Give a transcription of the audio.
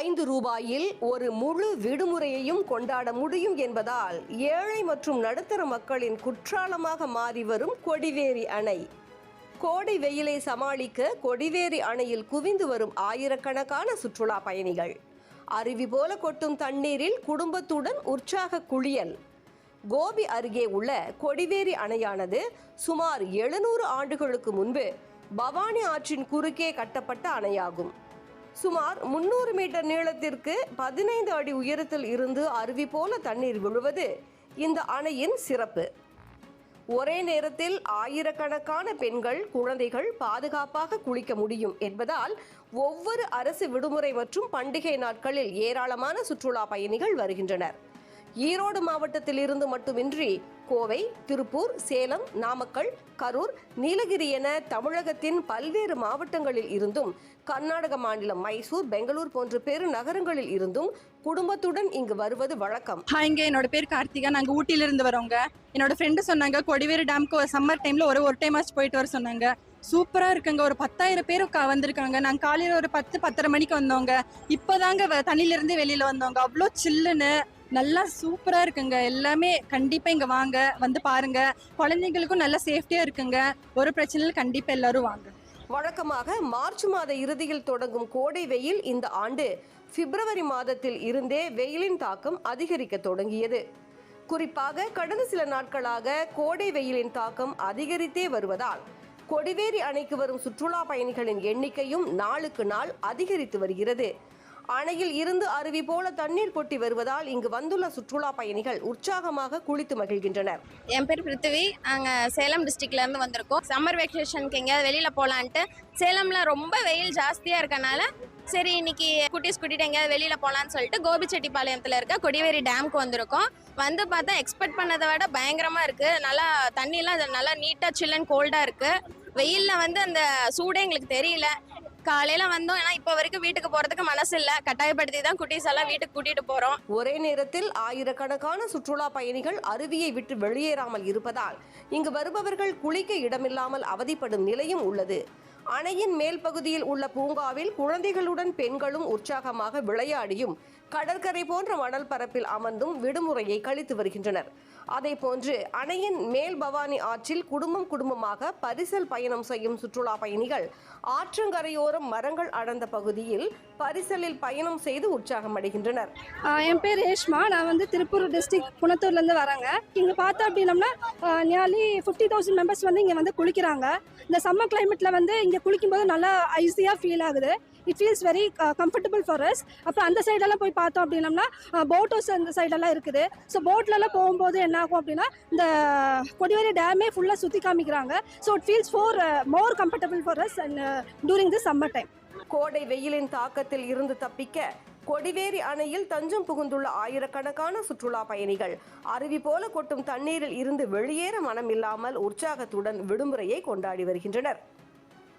ஐந்து ரூபாயில் ஒரு முழு விடுமுறையையும் கொண்டாட முடியும் என்பதால் ஏழை மற்றும் நடுத்தர மக்களின் குற்றாலமாக மாறி வரும் கொடிவேரி அணை. கோடை வெயிலை சமாளிக்க கொடிவேரி அணையில் குவிந்து வரும் ஆயிரக்கணக்கான சுற்றுலா பயணிகள். அருவி போல கொட்டும் தண்ணீரில் குடும்பத்துடன் உற்சாக குளியல். கோபி அருகே உள்ள கொடிவேரி அணையானது சுமார் எழுநூறு ஆண்டுகளுக்கு முன்பு பவானி ஆற்றின் குறுக்கே கட்டப்பட்ட அணையாகும். சுமார் முன்னூறு மீட்டர் நீளத்திற்கு பதினைந்து அடி உயரத்தில் இருந்து அருவி போல தண்ணீர் விழுவது இந்த அணையின் சிறப்பு. ஒரே நேரத்தில் ஆயிரக்கணக்கான பெண்கள் குழந்தைகள் பாதுகாப்பாக குளிக்க முடியும் என்பதால் ஒவ்வொரு அரசு விடுமுறை மற்றும் பண்டிகை நாட்களில் ஏராளமான சுற்றுலா பயணிகள் வருகின்றனர். ஈரோடு மாவட்டத்தில் இருந்து மட்டுமின்றி கோவை திருப்பூர் சேலம் நாமக்கல் கரூர் நீலகிரி என தமிழகத்தின் பல்வேறு மாவட்டங்களில் இருந்தும் கர்நாடக மாநிலம் மைசூர் பெங்களூர் போன்ற பெரு நகரங்களில் இருந்தும் குடும்பத்துடன் இங்கு வருவது வழக்கம். இங்கே என்னோட பேர் கார்த்திகா. நாங்கள் ஊட்டியிலிருந்து வரோங்க. என்னோட ஃப்ரெண்டு சொன்னாங்க கொடிவேரி டேம்க்கு சம்மர் டைமில் ஒரு ஒரு டைம் ஆச்சு போயிட்டு வர சொன்னாங்க. சூப்பராக இருக்குங்க. ஒரு பத்தாயிரம் பேர் வந்திருக்காங்க. நாங்கள் காலையில் ஒரு பத்து பத்தரை மணிக்கு வந்தோங்க. இப்போதாங்க வ- தண்ணியிலேருந்து வெளியில் வந்தோங்க. அவ்வளோ சில்லுன்னு நல்லா சூப்பராக இருக்குங்க. எல்லாமே கண்டிப்பாக இங்கே வாங்க. வந்து பாருங்க. குழந்தைங்களுக்கும் நல்லா சேஃப்டியாக இருக்குங்க. ஒரு பிரச்சனையில் கண்டிப்பாக எல்லாரும் வாங்க. வழக்கமாக மார்ச் மாத இறுதியில் தொடங்கும் கோடை வெயில் இந்த ஆண்டு. பிப்ரவரி மாதத்தில் இருந்தே வெயிலின் தாக்கம் அதிகரிக்க தொடங்கியது. குறிப்பாக கடந்த சில நாட்களாக கோடை வெயிலின் தாக்கம் அதிகரித்தே வருவதால் கொடிவேரி அணைக்கு வரும் சுற்றுலா பயணிகளின் எண்ணிக்கையும் நாளுக்கு நாள் அதிகரித்து வருகிறது. அணையில் இருந்து அருவி போல தண்ணீர் கொட்டி வருவதால் இங்கு வந்துள்ள சுற்றுலா பயணிகள் உற்சாகமாக குளித்து மகிழ்கின்றனர். என் பேர் பிருத்திவி. நாங்கள் சேலம் டிஸ்ட்ரிக்ட்ல இருந்து வந்திருக்கோம். சம்மர் வெக்கேஷனுக்கு எங்கேயாவது வெளியில் போகலான்ட்டு சேலம்ல ரொம்ப வெயில் ஜாஸ்தியாக இருக்கனால சரி இன்னைக்கு குட்டீஸ் கூட்டிட்டு எங்கேயாவது வெளியில் போகலான்னு சொல்லிட்டு கோபிச்செட்டிப்பாளையத்தில் இருக்க கொடிவேரி டேம்க்கு வந்திருக்கோம். வந்து பார்த்தா எக்ஸ்பெக்ட் பண்ணதை விட பயங்கரமாக இருக்குது நல்லா தண்ணிலாம் நல்லா நீட்டாக சில்லன் கோல்டாக இருக்குது வெயிலில் வந்து அந்த சூடே எங்களுக்கு தெரியல. காலையில வந்தோம். ஏன்னா இப்போ வரைக்கும் வீட்டுக்கு போறதுக்கு மனசு இல்ல. கட்டாயப்படுத்தி தான் குட்டீஸ் எல்லாம் வீட்டுக்கு கூட்டிட்டு போறோம். ஒரே நேரத்தில் ஆயிரக்கணக்கான சுற்றுலா பயணிகள் அருவியை விட்டு வெளியேறாமல் இருப்பதால் இங்கு வருபவர்கள் குளிக்க இடமில்லாமல் அவதிப்படும் நிலையும் உள்ளது. அணையின் மேல் பகுதியில் உள்ள பூங்காவில் குழந்தைகளுடன் பெண்களும் உற்சாகமாக விளையாடியும் கடற்கரை போன்ற மணல் பரப்பில் அமர்ந்தும் விடுமுறையை கழித்து வருகின்றனர். அதே போன்று அணையின் மேல் பவானி ஆற்றில் குடும்பம் குடும்பமாக பரிசல் பயணம் செய்யும் சுற்றுலா பயணிகள் ஆற்றங்கரையோரம் மரங்கள் அடர்ந்த பகுதியில் பரிசலில் பயணம் செய்து உற்சாகம் அடைகின்றனர். என் பேர் ரேஷ்மா. நான் வந்து திருப்பூர் டிஸ்ட்ரிக்ட் குணத்தூர்லேருந்து வரேங்க. இங்கே பார்த்தோம் அப்படின்னம்னா நியர்லி ஃபிஃப்டி தௌசண்ட் மெம்பர்ஸ் வந்து இங்கே வந்து குளிக்கிறாங்க. இந்த சம்மர் கிளைமேட்டில் வந்து இங்கே குளிக்கும்போது நல்லா ஐஸியாக ஃபீல் ஆகுது. It feels very comfortable for us அப்புறம் அந்த சைடெல்லாம் போய் பார்த்தோம் அப்படின்னம்னா போட் ஹவுஸ் அந்த சைடெல்லாம் இருக்குது. ஸோ போட்லலாம் போகும்போது என்ன ஆகும் அப்படின்னா இந்த கொடிவேரி டேமே ஃபுல்லாக சுற்றி காமிக்கிறாங்க. So it feels for more comfortable for us and during the summer time கோடை வெயிலின் தாக்கத்தில் இருந்து தப்பிக்க கொடிவேரி அணையில் தஞ்சம் புகுந்துள்ள ஆயிரக்கணக்கான சுற்றுலா பயணிகள் அருவி போல கொட்டும் தண்ணீரில் இருந்து வெளியேற மனமில்லாமல் உற்சாகத்துடன் விடுமுறையை கொண்டாடி வருகின்றனர்.